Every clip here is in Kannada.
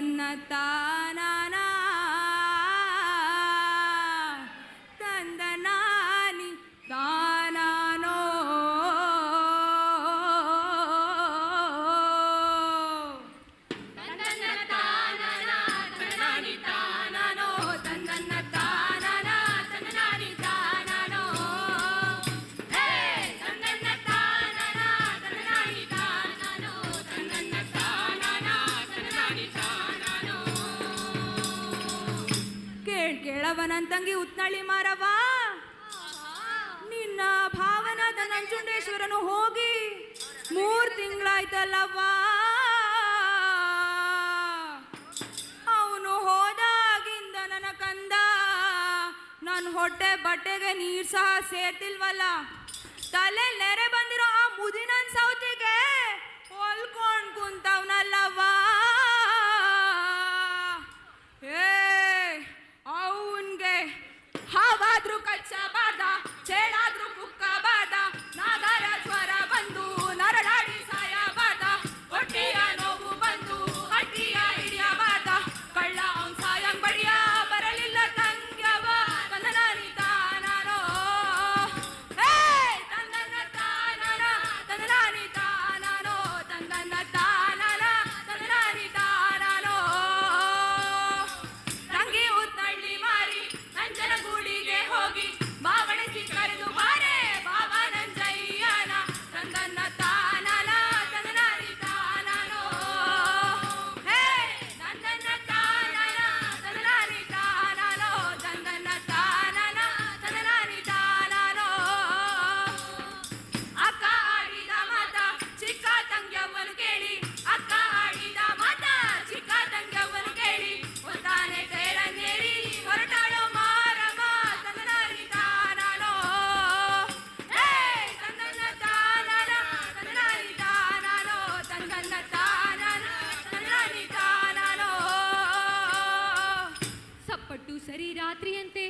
जन्नताना ಕೇಳ್ ತಂಗಿ ಉತ್ನಳ್ಳಿ ಮಾರವ ನಿನ್ನ ಭಾವನಾದ ನಂಜುಂಡೇಶ್ವರನು ಹೋಗಿ ಮೂರ್ ತಿಂಗಳಾಯ್ತಲ್ಲವ್ವ. ಅವನು ಹೋದಾಗಿಂದ ನನ್ನ ಕಂದ ನನ್ನ ಹೊಟ್ಟೆ ಬಟ್ಟೆಗೆ ನೀರ್ ಸಹ ಸೇರ್ತಿಲ್ವಲ್ಲ. ತಲೆ ನೆರೆ ಬಂದಿರೋ ಆ ಮುದಿನನ್ ಸೌತಿಗೆ ಹೊಲ್ಕೊಂಡ್ ಕುಂತವ್ನಲ್ಲವ್ವ ಸರಿ ರಾತ್ರಿಯಂತೆ,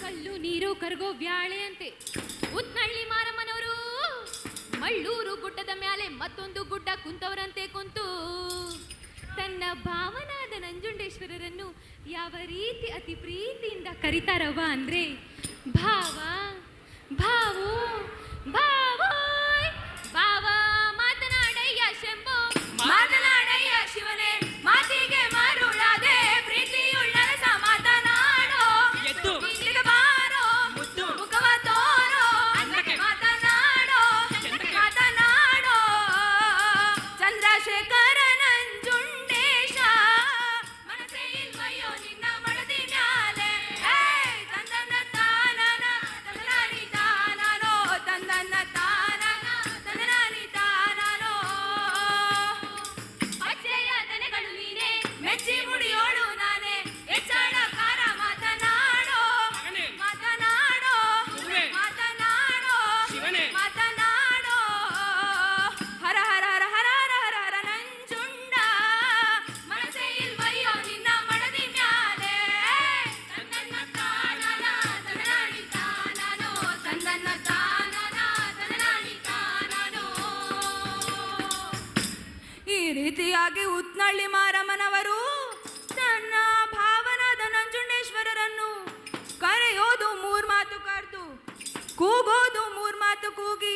ಕಲ್ಲು ನೀರು ಕರಗೋ ವ್ಯಾಳೆಯಂತೆ. ಉತ್ನಳ್ಳಿ ಮಾರಮ್ಮನವರು, ಮಳ್ಳೂರು ಗುಡ್ಡದ ಮ್ಯಾಲೆ ಮತ್ತೊಂದು ಗುಡ್ಡ ಕುಂತವರಂತೆ ಕುಂತು. ತನ್ನ ಭಾವನಾದ ನಂಜುಂಡೇಶ್ವರರನ್ನು ಯಾವ ರೀತಿ ಅತಿ ಪ್ರೀತಿಯಿಂದ ಕರಿತಾರವ ಅಂದ್ರೆ, ಭಾವ, ಭಾವು ಭಾವೋಯ್ ಈ ರೀತಿಯಾಗಿ ಉತ್ನಳ್ಳಿ ಮಾರಮ್ಮನವರು ತನ್ನ ಭಾವನಾದ ನಂಜುಂಡೇಶ್ವರರನ್ನು ಕರೆಯೋದು ಮೂರ್ ಮಾತು ಕರೆದು ಕೂಗೋದು ಮಾತು ಕೂಗಿ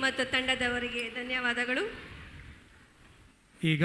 ಮತ್ತು ತಂಡದವರಿಗೆ ಧನ್ಯವಾದಗಳು. ಈಗ